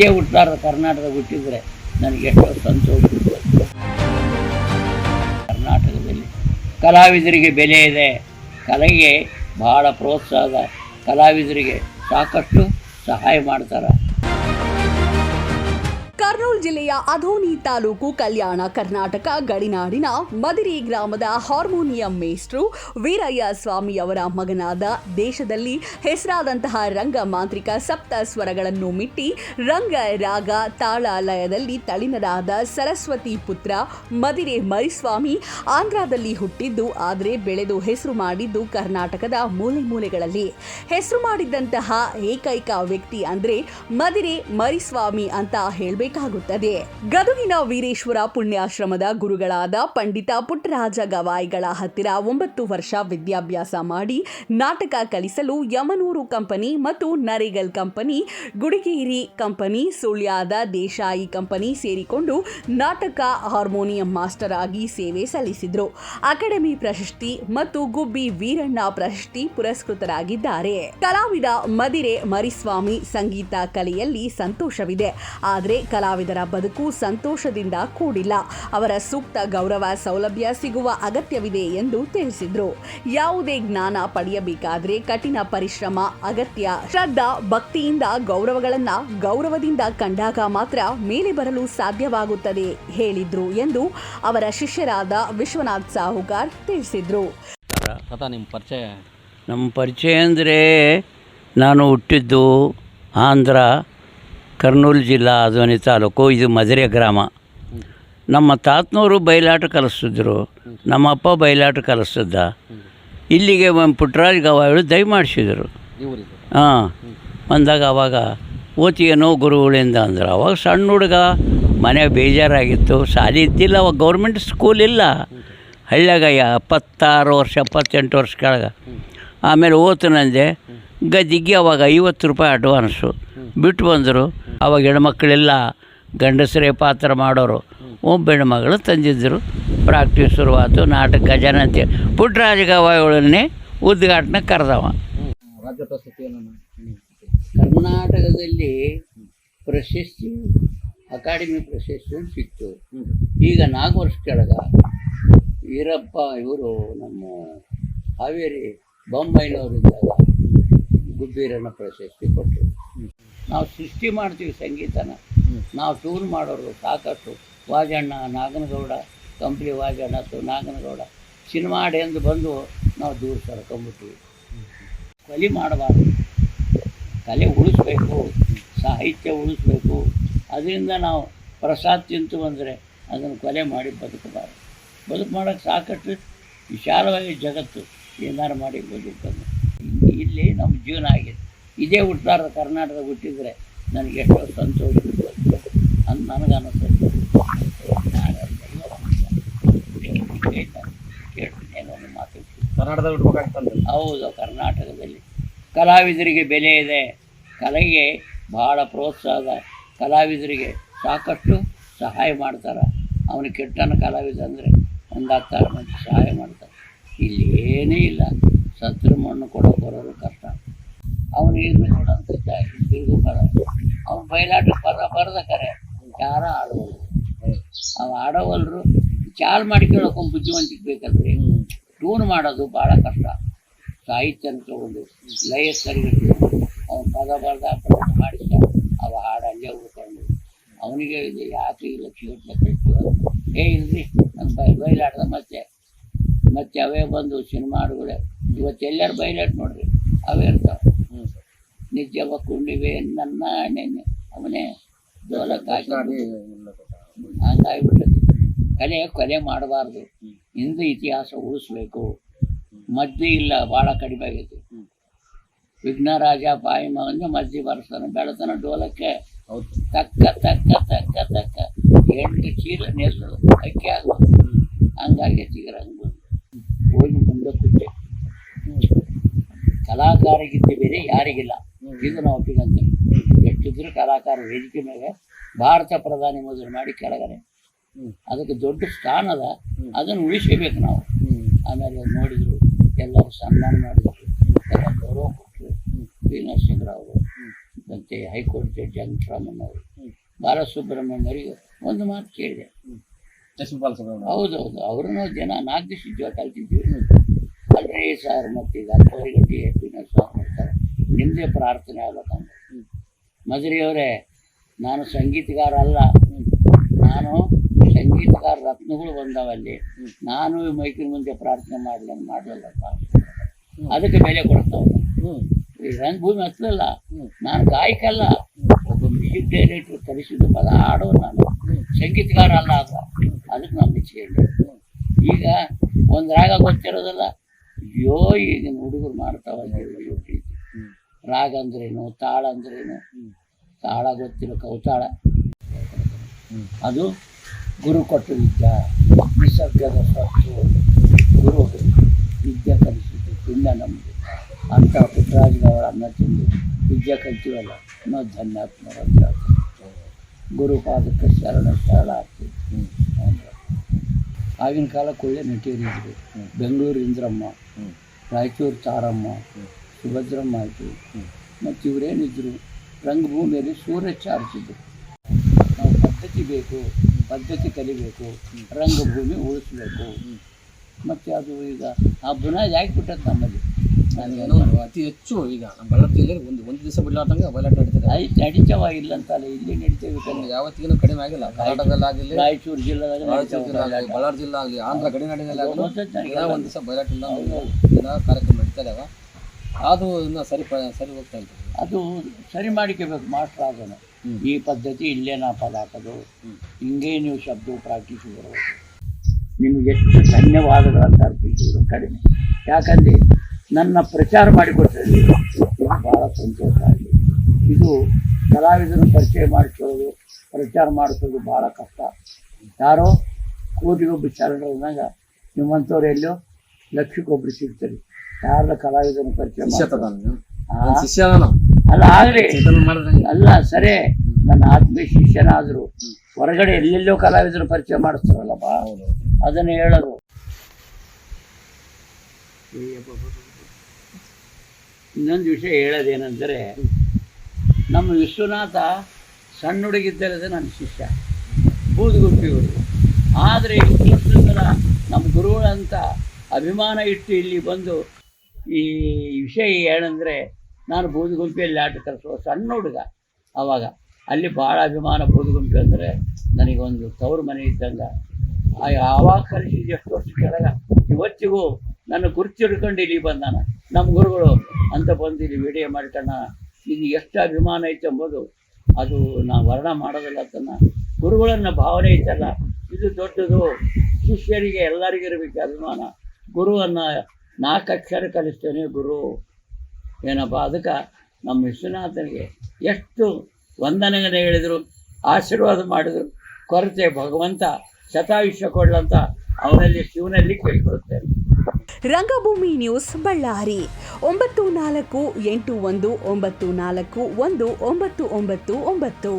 ಇದೇ ಹುಟ್ಟಾರ ಕರ್ನಾಟಕ ಹುಟ್ಟಿದ್ರೆ ನನಗೆ ಎಷ್ಟೋ ಸಂತೋಷ. ಕರ್ನಾಟಕದಲ್ಲಿ ಕಲಾವಿದರಿಗೆ ಬೆಲೆ ಇದೆ, ಕಲೆಗೆ ಬಹಳ ಪ್ರೋತ್ಸಾಹ, ಕಲಾವಿದರಿಗೆ ಸಾಕಷ್ಟು ಸಹಾಯ ಮಾಡ್ತಾರೆ ಕರ್ನೂಲ್ ಜಿಲ್ಲೆಯ ಅಧೋನಿ ತಾಲೂಕು ಕಲ್ಯಾಣ ಕರ್ನಾಟಕ ಗಡಿನಾಡಿನ ಮದಿರಿ ಗ್ರಾಮದ ಹಾರ್ಮೋನಿಯಂ ಮೇಸ್ಟ್ರು ವೀರಯ್ಯ ಸ್ವಾಮಿ ಅವರ ಮಗನಾದ ದೇಶದಲ್ಲಿ ಹೆಸರಾದಂತಹ ರಂಗ ಮಾಂತ್ರಿಕ ಸಪ್ತ ಸ್ವರಗಳನ್ನು ಮಿಟ್ಟಿ ರಂಗ ರಾಗ ತಾಳ ಲಯದಲ್ಲಿ ತಳಿನರಾದ ಸರಸ್ವತಿ ಪುತ್ರ ಮದಿರೆ ಮರಿಸ್ವಾಮಿ ಆಂಧ್ರದಲ್ಲಿ ಹುಟ್ಟಿದ್ದು, ಆದರೆ ಬೆಳೆದು ಹೆಸರು ಮಾಡಿದ್ದು ಕರ್ನಾಟಕದ ಮೂಲೆ ಮೂಲೆಗಳಲ್ಲಿ. ಹೆಸರು ಮಾಡಿದ್ದಂತಹ ಏಕೈಕ ವ್ಯಕ್ತಿ ಅಂದರೆ ಮದಿರೆ ಮರಿಸ್ವಾಮಿ ಅಂತ ಹೇಳಬೇಕಾಗುತ್ತದೆ ಗದುಗಿನ ವೀರೇಶ್ವರ ಪುಣ್ಯಾಶ್ರಮದ ಗುರುಗಳಾದ ಪಂಡಿತ ಪುಟ್ಟರಾಜ ಗವಾಯಿಗಳ ಹತ್ತಿರ ಒಂಬತ್ತು ವರ್ಷ ವಿದ್ಯಾಭ್ಯಾಸ ಮಾಡಿ ನಾಟಕ ಕಲಿಸಲು ಯಮನೂರು ಕಂಪನಿ ಮತ್ತು ನರೇಗಲ್ ಕಂಪನಿ, ಗುಡಿಗೇರಿ ಕಂಪನಿ, ಸುಳ್ಯಾದ ದೇಶಾಯಿ ಕಂಪನಿ ಸೇರಿಕೊಂಡು ನಾಟಕ ಹಾರ್ಮೋನಿಯಂ ಮಾಸ್ಟರ್ ಆಗಿ ಸೇವೆ ಸಲ್ಲಿಸಿದ್ರು. ಅಕಾಡೆಮಿ ಪ್ರಶಸ್ತಿ ಮತ್ತು ಗುಬ್ಬಿ ವೀರಣ್ಣ ಪ್ರಶಸ್ತಿ ಪುರಸ್ಕೃತರಾಗಿದ್ದಾರೆ. ಕಲಾವಿದ ಮದಿರೆ ಮರಿಸ್ವಾಮಿ ಸಂಗೀತ ಕಲೆಯಲ್ಲಿ ಸಂತೋಷವಿದೆ. ಆದರೆ ಕಲಾವಿದರ ಬದುಕು ಸಂತೋಷದಿಂದ ಕೂಡಿಲ್ಲ. ಅವರ ಸೂಕ್ತ ಗೌರವ ಸೌಲಭ್ಯ ಸಿಗುವ ಅಗತ್ಯವಿದೆ ಎಂದು ತಿಳಿಸಿದರು. ಯಾವುದೇ ಜ್ಞಾನ ಪಡೆಯಬೇಕಾದರೆ ಕಠಿಣ ಪರಿಶ್ರಮ ಅಗತ್ಯ ಶ್ರದ್ಧಾ ಭಕ್ತಿಯಿಂದ ಗೌರವಗಳನ್ನು ಗೌರವದಿಂದ ಕಂಡಾಗ ಮಾತ್ರ ಮೇಲೆ ಬರಲು ಸಾಧ್ಯವಾಗುತ್ತದೆ ಹೇಳಿದ್ರು ಎಂದು ಅವರ ಶಿಷ್ಯರಾದ ವಿಶ್ವನಾಥ್ ಸಾಹುಕಾರ್ ತಿಳಿಸಿದ್ರು. ತಾತ ನಿಮ್ಮ ಪರಿಚಯ? ನಮ್ಮ ಪರಿಚಯ ಅಂದರೆ ನಾನು ಹುಟ್ಟಿದ್ದು ಆಂಧ್ರ. ಕರ್ನೂಲು ಜಿಲ್ಲಾ ಅದ್ವಾನಿ ತಾಲೂಕು, ಇದು ಮಧುರೆ ಗ್ರಾಮ. ನಮ್ಮ ತಾತನವರು ಬಯಲಾಟ ಕಲಿಸ್ತಿದ್ರು, ನಮ್ಮ ಅಪ್ಪ ಬಯಲಾಟ ಕಲಿಸ್ತಿದ್ದ. ಇಲ್ಲಿಗೆ ಒಂದು ಪುಟ್ಟರಾಜ್ ಗವಾಯಿಗಳು ದಯ ಮಾಡಿಸಿದರು. ಇವ್ರಿಗೆ ಹಾಂ, ಬಂದಾಗ ಅವಾಗ ಓತಿಯೇನೋ ಗುರುಗಳಿಂದ ಅಂದ್ರೆ. ಅವಾಗ ಸಣ್ಣ ಹುಡುಗ, ಮನೆ ಬೇಜಾರಾಗಿತ್ತು. ಶಾಲೆ ಇದ್ದಿಲ್ಲ, ಅವಾಗ ಗೌರ್ಮೆಂಟ್ ಸ್ಕೂಲ್ ಇಲ್ಲ. ಹಳ್ಳ್ಯಾಗ ಎಪ್ಪತ್ತಾರು ವರ್ಷ, ಎಪ್ಪತ್ತೆಂಟು ವರ್ಷ ಕೆಳಗೆ. ಆಮೇಲೆ ಓತನಂದೆ ಗದ್ದಿಗೆ ಅವಾಗ ಐವತ್ತು ರೂಪಾಯಿ ಅಡ್ವಾನ್ಸು ಬಿಟ್ಟು ಬಂದರು. ಅವಾಗ ಹೆಣ್ಮಕ್ಳೆಲ್ಲ ಗಂಡಸರೇ ಪಾತ್ರ ಮಾಡೋರು. ಒಬ್ಬ ಹೆಣ್ಮಗಳು ತಂದಿದ್ದರು ಪ್ರಾಕ್ಟೀಸ್ ಶುರುವಾತು, ನಾಟಕ ಗಜನ ಅಂತೇಳಿ ಪುಟ್ಟರಾಜ ಗವಾಯಿಗಳನ್ನೇ ಉದ್ಘಾಟನೆ ಕರೆದವ. ಕರ್ನಾಟಕದಲ್ಲಿ ಪ್ರಶಸ್ತಿ, ಅಕಾಡೆಮಿ ಪ್ರಶಸ್ತಿ ಅಂತ ಸಿಕ್ತು. ಈಗ ನಾಲ್ಕು ವರ್ಷ ಕೆಳಗ ವೀರಪ್ಪ ಇವರು ನಮ್ಮ ಹಾವೇರಿ ಬೊಂಬೈನವರಿದ್ದಾಗ ಗುಬ್ಬೀರನ ಪ್ರಶಸ್ತಿ ಕೊಟ್ಟರು. ನಾವು ಸೃಷ್ಟಿ ಮಾಡ್ತೀವಿ ಸಂಗೀತನ. ನಾವು ಟೂರ್ ಮಾಡೋರು ಸಾಕಷ್ಟು. ವಾಜಣ್ಣ, ನಾಗನಗೌಡ, ಕಂಪ್ಲಿ ವಾಜಣ್ಣ ಅಥವಾ ನಾಗನಗೌಡ. ಸಿನಿಮಾ ಎಂದು ಬಂದು ನಾವು ದೂರ ಸರ್ಕೊಂಬಿಟ್ವಿ. ಕಲಿ ಮಾಡಬಾರ್ದು. ಕಲೆ ಉಳಿಸ್ಬೇಕು, ಸಾಹಿತ್ಯ ಉಳಿಸ್ಬೇಕು. ಅದರಿಂದ ನಾವು ಪ್ರಸಾದ್ ತಿಂತು ಬಂದರೆ ಅದನ್ನು ಕೊಲೆ ಮಾಡಿ ಬದುಕಬಾರ್ದು. ಬದುಕು ಮಾಡೋಕ್ಕೆ ಸಾಕಷ್ಟು ವಿಶಾಲವಾಗಿ ಜಗತ್ತು ಏನಾರು ಮಾಡಿ ಬದುಕನ್ನು ಇಲ್ಲಿ ನಮ್ಮ ಜೀವನ ಆಗಿದೆ. ಇದೇ ಹುಟ್ಟಾರ ಕರ್ನಾಟಕ ಹುಟ್ಟಿದರೆ ನನಗೆ ಎಷ್ಟೋ ಸಂತೋಷ ಅಂತ ನನಗೆ ಅನಿಸುತ್ತೆ ಕರ್ನಾಟಕದಲ್ಲಿ ಹೌದು ಕರ್ನಾಟಕದಲ್ಲಿ. ಕಲಾವಿದರಿಗೆ ಬೆಲೆ ಇದೆ. ಕಲೆಗೆ ಬಹಳ ಪ್ರೋತ್ಸಾಹ ಕಲಾವಿದರಿಗೆ ಸಾಕಷ್ಟು ಸಹಾಯ ಮಾಡ್ತಾರೆ. ಅವನಿಗೆ ಕೆಟ್ಟನ ಕಲಾವಿದ ಅಂದರೆ ಒಂದು ಹತ್ತಾರು ಮಂದಿ ಸಹಾಯ ಮಾಡ್ತಾರೆ ಇಲ್ಲಿ ಏನೇ ಇಲ್ಲ. ಸತ್ರ ಮಣ್ಣು ಕೊಡೋ ಬರೋದು ಕಷ್ಟ. ಅವನು ಇರ್ಲಿ ನೋಡಂತ ತಿರುಗು ಬರ. ಅವ್ನು ಬಯಲಾಟ ಬರ ಬರದ ಕರೆ. ಯಾರ ಆಡೋವಲ್ರು ಅವ ಆಡೋವಲ್ರು ಚಾಲ್ ಮಾಡ್ಕೊಳ್ಳೋಕೆ ಬುದ್ಧಿವಂತಿಕೆ ಬೇಕಲ್ರಿ. ಟ್ಯೂನ್ ಮಾಡೋದು ಭಾಳ ಕಷ್ಟ. ಸಾಹಿತ್ಯನ ತಗೊಂಡು ಲಯ ಸರಿಗಿಟ್ಟು ಅವನು ಪದ ಬರ್ದ ಮಾಡಿದ ಅವ ಹಾಡು ಅಲ್ಲೇ ಉಳ್ಕೊಂಡು. ಅವನಿಗೆ ಇದು ಯಾಕೆ ಇಲ್ಲ ಲಕ್ಷ ಏ ಇಲ್ರಿ ನಮ್ಮ ಬಯಲಾಟದ ಮತ್ತೆ. ಮತ್ತೆ ಅವೇ ಬಂದು ಸಿನಿಮಾ ಹಾಡುಗಳೇ. ಇವತ್ತು ಎಲ್ಲರೂ ಬೈಲಾಟ್ ನೋಡ್ರಿ ಅವೇ ಇರ್ತಾವೆ. ನಿಜವ ಕುಂಡಿವೆ ನನ್ನ ನೆನೆ ಅವನೇ ಜೋಲ ಹಂಗಾಗ್ಬಿಟ್ಟದೆ ಕಲೆ ಕೊಲೆ ಮಾಡಬಾರ್ದು. ಹಿಂದೂ ಇತಿಹಾಸ ಉಳಿಸ್ಬೇಕು. ಮದ್ದು ಇಲ್ಲ ಭಾಳ ಕಡಿಮೆ ಆಗೈತಿ. ವಿಘ್ನರಾಜ ಬಾಯಿ ಅಂದ್ರೆ ಮದ್ದಿ ಬರ್ತಾನೆ ಬೆಳತನ ಡೋಲಕ್ಕೆ. ತಕ್ಕ ತಕ್ಕ ತಕ್ಕ ತಕ್ಕ. ಎಂಟು ಚೀಲ ನೆಲ್ಲು ಅಕ್ಕಿ ಆಗ್ಬೇಕು ಹಂಗಾಗೈತಿ ಈಗ ರಂಗು ಹೋಗಿ ಮುಂದೆ ಕೂತೆ ಕಲಾಕಾರಗಿದ್ದ ಬೇರೆ ಯಾರಿಗಿಲ್ಲ. ಇದು ನಾವು ಒಪ್ಪಿಗಂತೀವಿ ಎಷ್ಟಿದ್ರು ಕಲಾಕಾರ ವೇದಿಕೆ ಮೇಲೆ ಭಾರತ ಪ್ರಧಾನಿ ಮೊದಲು ಮಾಡಿ ಕೆಳಗಡೆ. ಅದಕ್ಕೆ ದೊಡ್ಡ ಸ್ಥಾನ ಅದ. ಅದನ್ನು ಉಳಿಸಬೇಕು ನಾವು. ಆಮೇಲೆ ನೋಡಿದ್ರು ಎಲ್ಲರೂ ಸನ್ಮಾನ ಮಾಡಿದ್ರು. ಎಲ್ಲ ಗೌರವ ಕೊಟ್ಟರು. ಪಿ ನರಸಿಂಹರಾವ್ ಮತ್ತು ಹೈಕೋರ್ಟ್ ಜಡ್ಜ್ ವೆಂಕಟರಾಮನ್ ಅವರು. ಬಾಲಸುಬ್ರಹ್ಮಣ್ಯರಿಗೆ ಒಂದು ಮಾತು ಕೇಳಿದೆ. ಹೌದೌದು. ಅವ್ರನ್ನೂ ಜನ ನಾಲ್ಕು ದಿವಸ ಕಲ್ತಿದ್ವಿ ಅಲ್ರಿ ಸರ್ ಮತ್ತೀಗ ಎ ಎಪ್ಪಿನ ಸ್ವಾಮಿ ಮಾಡ್ತಾರೆ. ನಿಮ್ಮದೇ ಪ್ರಾರ್ಥನೆ ಆಗ್ಬೇಕಂದ್ರೆ. ಮದುವೆಯವರೇ ನಾನು ಸಂಗೀತಗಾರ ಅಲ್ಲ ನಾನು ಸಂಗೀತಗಾರ ರತ್ನಗಳು ಬಂದವಲ್ಲಿ ನಾನು ಈ ಮೈಕಿನ ಮುಂದೆ ಪ್ರಾರ್ಥನೆ ಮಾಡಲಿ ಮಾಡಲಿಲ್ಲಪ್ಪ. ಅದಕ್ಕೆ ಬೆಲೆ ಕೊಡ್ತಾವೆ. ಹ್ಞೂ ಈ ರಂಗಭೂಮಿ ಹತ್ತಲಲ್ಲ. ನಾನು ಗಾಯಕಲ್ಲ. ಒಬ್ಬ ಮ್ಯೂಸಿಕ್ ಡೈರೆಕ್ಟರ್ ಕಲಿಸಿದ ಪದ ಹಾಡೋ ನಾನು. ಸಂಗೀತಗಾರ ಅಲ್ಲ ಅದ ಅದಕ್ಕೆ ನಾನು ಮೆಚ್ಚಿಗೆ ಈಗ ಒಂದು ರಾಗ ಗೊತ್ತಿರೋದಲ್ಲ. ಅಯ್ಯೋ, ಈಗಿನ ಹುಡುಗರು ಮಾಡ್ತಾವೆ. ರಾಗ ಅಂದ್ರೇನು, ತಾಳ ಅಂದ್ರೇನು? ತಾಳ ಗೊತ್ತಿರೋ ಕೌತಾಳ. ಅದು ಗುರು ಕೊಟ್ಟು ವಿದ್ಯೆ ನಿಸರ್ಗದ ಸ್ವತ್ತು ಗುರು ವಿದ್ಯೆ ಕಲಿಸಿದ್ದು ಪುಣ್ಯ ನಮ್ಮದು ಅಂತ ಪುಟ್ಟರಾಜ್ಗವರ ಅನ್ನ ತಿಂದು ವಿದ್ಯೆ ಕಲ್ತೀವಲ್ಲ, ಅನ್ನೋ ಧನ್ಯಾತ್ಮರ. ಗುರು ಪಾದಕ್ಕೆ ಶರಣ ಸರಳ ಆಗ್ತೀವಿ ಆಗಿನ ಕಾಲಕ್ಕೆ ಒಳ್ಳೆ ನಟಿಯರು ಇದ್ರು. ಬೆಂಗಳೂರು ಇಂದ್ರಮ್ಮ ರಾಯಚೂರು ತಾರಮ್ಮ ಸುಭದ್ರಮ್ಮ ಆಯಿತು. ಮತ್ತು ಇವರೇನಿದ್ರು ರಂಗಭೂಮಿಯಲ್ಲಿ ಸೂರ್ಯ ಚಾರಿಸಿದ್ರು ನಾವು ಪದ್ಧತಿ ಬೇಕು ಪದ್ಧತಿ ಕಲಿಬೇಕು ರಂಗಭೂಮಿ ಉಳಿಸ್ಬೇಕು. ಮತ್ತು ಅದು ಈಗ ಆ ಬುನಾದಿ ಆಗಿಬಿಟ್ಟದ್ದು ನಮ್ಮಲ್ಲಿ. ನನಗೇನೋ ಅತಿ ಹೆಚ್ಚು ಈಗ ನಮ್ಮ ಬಳ್ಳಾರಿ ಜಿಲ್ಲೆಯಲ್ಲಿ ಒಂದು ಒಂದು ದಿವಸ ಬಿಡ್ಲಾರ್ದಂಗೆ ಬಯಲಾಟ ನಡೀತದೆ. ಆಯ್ತು ನಡೀತಾವ ಇಲ್ಲ ಅಂತಲ್ಲ ಇಲ್ಲಿ ನಡೀತೇವೆ ಯಾವತ್ತಿಗೂ ಕಡಿಮೆ ಆಗಿಲ್ಲ. ಕರ್ನಾಟಕದಲ್ಲಿ ಆಗಿಲ್ಲ ರಾಯಚೂರು ಜಿಲ್ಲೆದಾಗ ಜಿಲ್ಲೆ ಆಗಲಿ ಬಳ್ಳಾರಿ ಜಿಲ್ಲೆ ಆಗಲಿ ಆಂಧ್ರ ಗಡಿನಾಡಿನಲ್ಲಿ ಆಗಲಿ ಒಂದು ದಿವಸ ಬಯಲಾಟ ಇಲ್ಲ ದಿನ ಕಾರ್ಯಕ್ರಮ ನಡೀತಾ ಅದು ಇನ್ನೂ ಸರಿ ಸರಿ ಹೋಗ್ತಾ ಇಲ್ಲ. ಅದು ಸರಿ ಮಾಡಿಕೋಬೇಕು ಮಾಸ್ಟರ್ ಆಗೋಣ. ಈ ಪದ್ಧತಿ ಇಲ್ಲೇ ನಾ ಪದ ಹಾಕೋದು. ಹಿಂಗೆ ನೀವು ಶಬ್ದ ಪ್ರಾಕ್ಟೀಸ್ ಬರಬೇಕು ನಿಮಗೆ ಎಷ್ಟು ಧನ್ಯವಾದಗಳಂತ ಅರ್ಪಿಸಿದ್ರು ಕಡಿಮೆ. ಯಾಕಂದ್ರೆ ನನ್ನ ಪ್ರಚಾರ ಮಾಡಿಕೊಟ್ಟಿದ್ದೀನಿ ಬಹಳ ಭಾಳ ಸಂತೋಷ ಆಗಿದೆ. ಇದು ಕಲಾವಿದರನ್ನು ಪರಿಚಯ ಮಾಡಿಕೊಳ್ಳೋದು ಪ್ರಚಾರ ಮಾಡಿಸೋದು ಭಾಳ ಕಷ್ಟ. ಯಾರೋ ಕೋಟಿಗೊಬ್ಬ ಶರಣರಾಗ ನಿಮ್ಮಂಥವ್ರು ಎಲ್ಲೋ ಲಕ್ಷಕ್ಕೊಬ್ರು ಸಿಗ್ತಾರೆ. ಯಾರ ಕಲಾವಿದರನ್ನು ಪರಿಚಯ ಅಲ್ಲ. ಆಗಲಿ. ಅಲ್ಲ ಸರಿ. ನನ್ನ ಆತ್ಮೀಯ ಶಿಷ್ಯನಾದರೂ ಹೊರಗಡೆ ಎಲ್ಲೆಲ್ಲೋ ಕಲಾವಿದರು ಪರಿಚಯ ಮಾಡಿಸ್ತಾರಲ್ಲಪ್ಪ. ಬಾ ಅದನ್ನ ಹೇಳೋದು. ಇನ್ನೊಂದು ವಿಷಯ ಹೇಳೋದೇನೆಂದರೆ, ನಮ್ಮ ವಿಶ್ವನಾಥ ಸಣ್ಣ ಹುಡುಗಿದ್ದಲ್ಲದೆ ನನ್ನ ಶಿಷ್ಯ ಬೂದುಗುಪ್ಪಿಗಳು ಆದರೆ ಇಷ್ಟು ನಮ್ಮ ಗುರುಗಳಂತ ಅಭಿಮಾನ ಇಟ್ಟು ಇಲ್ಲಿ ಬಂದು ಈ ವಿಷಯ ಏನಂದರೆ ನಾನು ಬೂದುಗುಂಪಿಯಲ್ಲಿ ಆಟ ಕಲಿಸುವ ಸಣ್ಣ ಹುಡುಗ ಆವಾಗ ಅಲ್ಲಿ ಭಾಳ ಅಭಿಮಾನ ಬೂದುಗುಂಪಿ ಅಂದರೆ ನನಗೊಂದು ತವರು ಮನೆ ಇದ್ದಂಗೆ. ಆವಾಗ ಕಲಿಸಿದ ಎಷ್ಟು ವರ್ಷ ಕೆಳಗ. ಇವತ್ತಿಗೂ ನನ್ನ ಗುರುತು ಹಿಡ್ಕೊಂಡು ಇಲ್ಲಿ ಬಂದಾನ. ನಮ್ಮ ಗುರುಗಳು ಅಂತ ಬಂದು ಇಲ್ಲಿ ವಿಡಿಯೋ ಮಾಡ್ತಾನ ಇದು ಎಷ್ಟು ಅಭಿಮಾನ ಐತೆ ಎಂಬುದು ಅದು ನಾವು ವರ್ಣ ಮಾಡೋದಿಲ್ಲ ತನ್ನ ಗುರುಗಳನ್ನ ಭಾವನೆ ಐತಲ್ಲ. ಇದು ದೊಡ್ಡದು. ಶಿಷ್ಯರಿಗೆ ಎಲ್ಲರಿಗೂ ಇರಬೇಕು ಅಭಿಮಾನ. ಗುರುವನ್ನು ನಾಲ್ಕು ಅಕ್ಷರ ಕಲಿಸ್ತೇನೆ ಗುರು. ಏನಪ್ಪ, ಅದಕ್ಕೆ ನಮ್ಮ ವಿಶ್ವನಾಥನಿಗೆ ಎಷ್ಟು ವಂದನೆಗಳನ್ನ ಹೇಳಿದರು, ಆಶೀರ್ವಾದ ಮಾಡಿದರು. ಕೊರತೆ ಭಗವಂತ ಶತಾಯುಷ್ಯ ಕೊಡ್ಲಂತ ಅವನಲ್ಲಿ ಶಿವನಲ್ಲಿ ಕೇಳ್ಕೊಳ್ತೇನೆ. ರಂಗಭೂಮಿ ನ್ಯೂಸ್ ಬಳ್ಳಾರಿ. ಒಂಬತ್ತು ನಾಲ್ಕು ಎಂಟು ಒಂದು ಒಂಬತ್ತು ನಾಲ್ಕು ಒಂದು ಒಂಬತ್ತು ಒಂಬತ್ತು ಒಂಬತ್ತು.